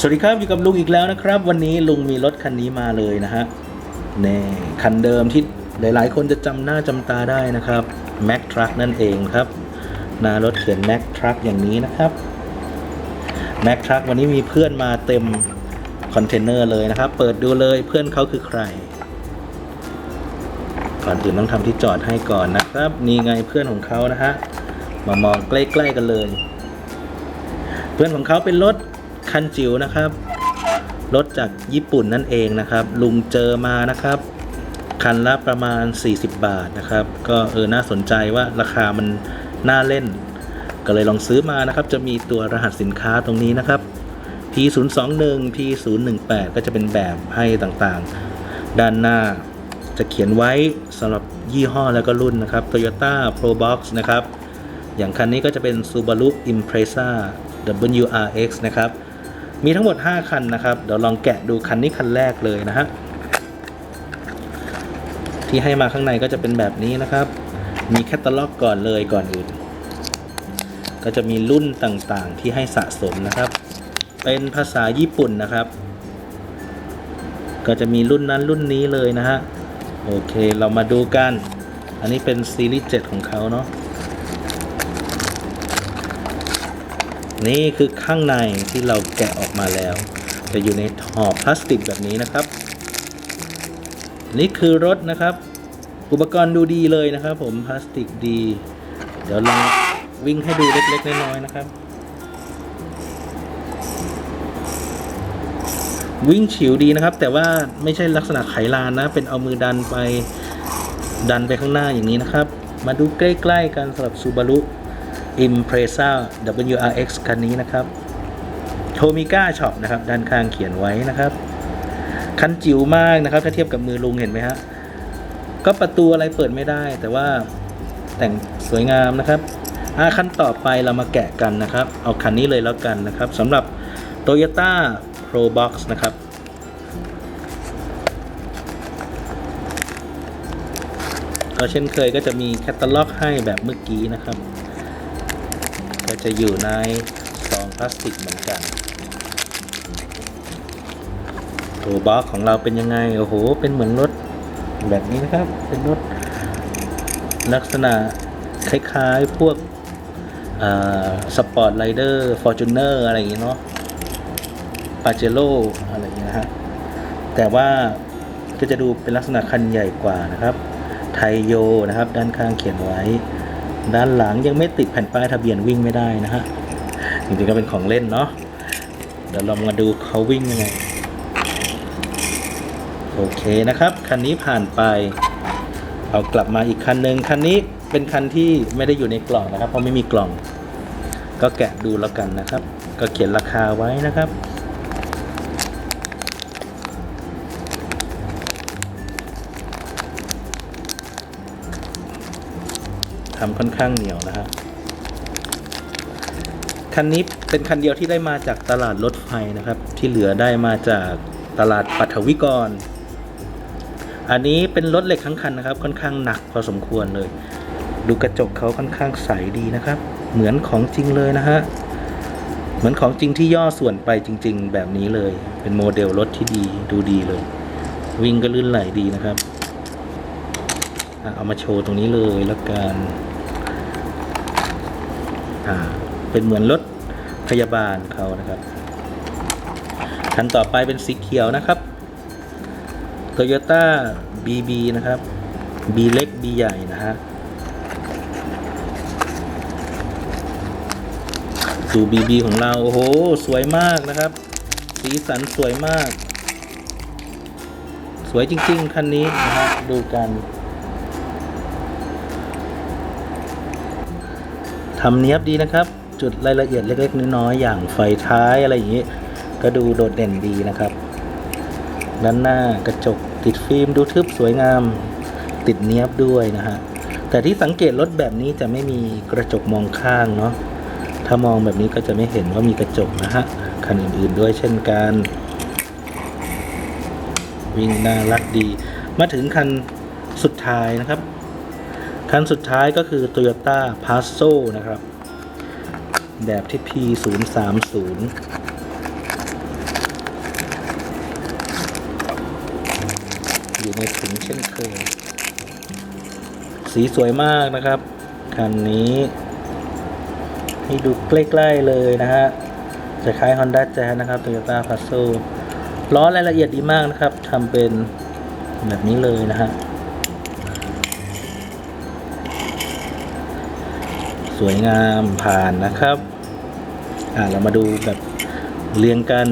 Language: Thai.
สวัสดีครับอยู่กับลุงอีกแล้วนะครับ วันนี้ลุงมีรถคันนี้มาเลยนะฮะนี่คันเดิมที่หลายๆ คนจะจำหน้าจำตาได้นะครับ Mac Truck นั่นเองครับหน้ารถเขียน Mac Truck อย่างนี้นะครับ Mac Truck วันนี้มีเพื่อนมาเต็มคอนเทนเนอร์เลยนะครับ เปิดดูเลยเพื่อนเขาคือใคร ก่อนอื่นต้องทำที่จอดให้ก่อนนะครับ นี่ไงเพื่อนของเขานะฮะมามองใกล้ๆกันเลย เพื่อนของเขาเป็นรถ คันจิ๋วนะครับ รถจากญี่ปุ่นนั่นเองนะครับ ลุงเจอมานะครับ คันละประมาณ 40 บาทนะครับ ก็เออน่าสนใจว่าราคามันน่าเล่น ก็เลยลองซื้อมานะครับ จะมีตัวรหัสสินค้าตรงนี้นะครับ P021 P018 ก็จะเป็นแบบให้ต่างๆ ด้านหน้าจะเขียนไว้สำหรับยี่ห้อแล้วก็รุ่นนะครับ Toyota Probox นะครับ อย่างคันนี้ก็จะเป็น Subaru Impreza WRX นะครับ มีทั้งหมด 5 คันนะครับเดี๋ยวลองแกะดูคันนี้คันแรกเลยนะฮะที่ให้มาข้างในก็จะเป็นแบบนี้นะครับ มีแคตตาล็อกก่อนเลยก่อนอื่น ก็จะมีรุ่นต่างๆที่ให้สะสมนะครับ เป็นภาษาญี่ปุ่นนะครับ ก็จะมีรุ่นนั้นรุ่นนี้เลยนะฮะ โอเคเรามาดูกัน อันนี้เป็นซีรีส์7ของเขาเนาะ นี่คือข้างในที่เราแกะออกมาแล้ว จะอยู่ในห่อพลาสติกแบบนี้นะครับ นี่คือรถนะครับ อุปกรณ์ดูดีเลยนะครับ ผมพลาสติกดี เดี๋ยวลองวิ่งให้ดูเล็กๆน้อยๆนะครับ วิ่งฉิวดีนะครับ แต่ว่าไม่ใช่ลักษณะไขลานนะ เป็นเอามือดันไปดันไปข้างหน้าอย่างนี้นะครับ มาดูใกล้ ๆกันสำหรับ Subaru Impreza WRX คันนี้นะครับโทมิก้าช็อปนะครับ ด้านข้างเขียนไว้นะครับ คันจิ๋วมากนะครับ ถ้าเทียบกับมือลุงเห็นไหมฮะก็ประตูอะไรเปิดไม่ได้ แต่ว่าแต่งสวยงามนะครับอาคันต่อไปเรามาแกะกันนะครับ เอาคันนี้เลยแล้วกันนะครับสำหรับ Toyota Probox นะครับก็เช่นเคยก็จะมีแคตตาล็อกให้แบบเมื่อกี้นะครับ ก็จะอยู่ในซองพลาสติกเหมือนกันตัวบล็อกของเราเป็นยังไง โอ้โห เป็นเหมือนรถแบบนี้นะครับ เป็นรถลักษณะคล้ายๆพวกสปอร์ตไรเดอร์ฟอร์จูเนอร์อะไรอย่างงี้เนาะปาเจโร่อะไรอย่างเงี้ยนะฮะแต่ว่าก็จะดูเป็นลักษณะคันใหญ่กว่านะครับ ไทโยนะครับ ด้านข้างเขียนไว้ ด้านหลังยังไม่ติดแผ่นป้ายทะเบียนวิ่งไม่ได้นะฮะจริงๆก็เป็นของเล่นเนาะเดี๋ยวเรามาดูเขาวิ่งยังไงโอเคนะครับคันนี้ผ่านไป เอากลับมาอีกคันหนึ่งคันนี้เป็นคันที่ไม่ได้อยู่ในกล่องนะครับ เพราะไม่มีกล่อง ก็แกะดูแล้วกันนะครับ ก็เขียนราคาไว้นะครับ ทำค่อนข้างเหนียวนะฮะคันนี้เป็นคันเดียวที่ได้มาจากตลาดรถไฟนะครับ ที่เหลือได้มาจากตลาดปัทวิกร อันนี้เป็นรถเหล็กทั้งคันนะครับ ค่อนข้างหนักพอสมควรเลย ดูกระจกเขาค่อนข้างใสดีนะครับ เหมือนของจริงเลยนะฮะเหมือนของจริงที่ย่อส่วนไปจริง ๆ แบบนี้เลย เป็นโมเดลรถที่ดีดูดีเลย วิ่งก็ลื่นไหลดีนะครับ เอามาโชว์ตรงนี้เลยแล้วกัน เป็นเหมือนรถพยาบาลเขานะครับคันต่อไปเป็นสีเขียวนะครับ Toyota BB นะครับ B เล็ก B ใหญ่นะฮะดู BB ของเรา โอ้โห สวยมากนะครับ สีสันสวยมาก สวยจริง ๆ คันนี้นะฮะดูกัน ทำเนี้ยบดีนะครับ จุดรายละเอียดเล็กๆน้อยๆอย่างไฟท้ายอะไรอย่างนี้ ก็ดูโดดเด่นดีนะครับ ด้านหน้ากระจกติดฟิล์มดูทึบสวยงาม ติดเนี้ยบด้วยนะฮะแต่ที่สังเกตรถแบบนี้จะไม่มีกระจกมองข้างเนาะถ้ามองแบบนี้ก็จะไม่เห็นว่ามีกระจกนะฮะคันอื่นๆด้วยเช่นกัน วิ่งน่ารักดี มาถึงคันสุดท้ายนะครับ คันสุดท้ายก็คือ Toyota p a s s o นะครับ แบบที่ P030 อยู่ในถุงเช่นเคย สีสวยมากนะครับ คันนี้ ให้ดูใกล้ๆเลยนะฮะจะคล้าย Honda Jazz นะครับ Toyota p a s s o ล้อรายละเอียดดีมากนะครับทำเป็นแบบนี้เลยนะฮะ สวยงามผ่านนะครับ อ่าเรามาดูแบบเรียงกัน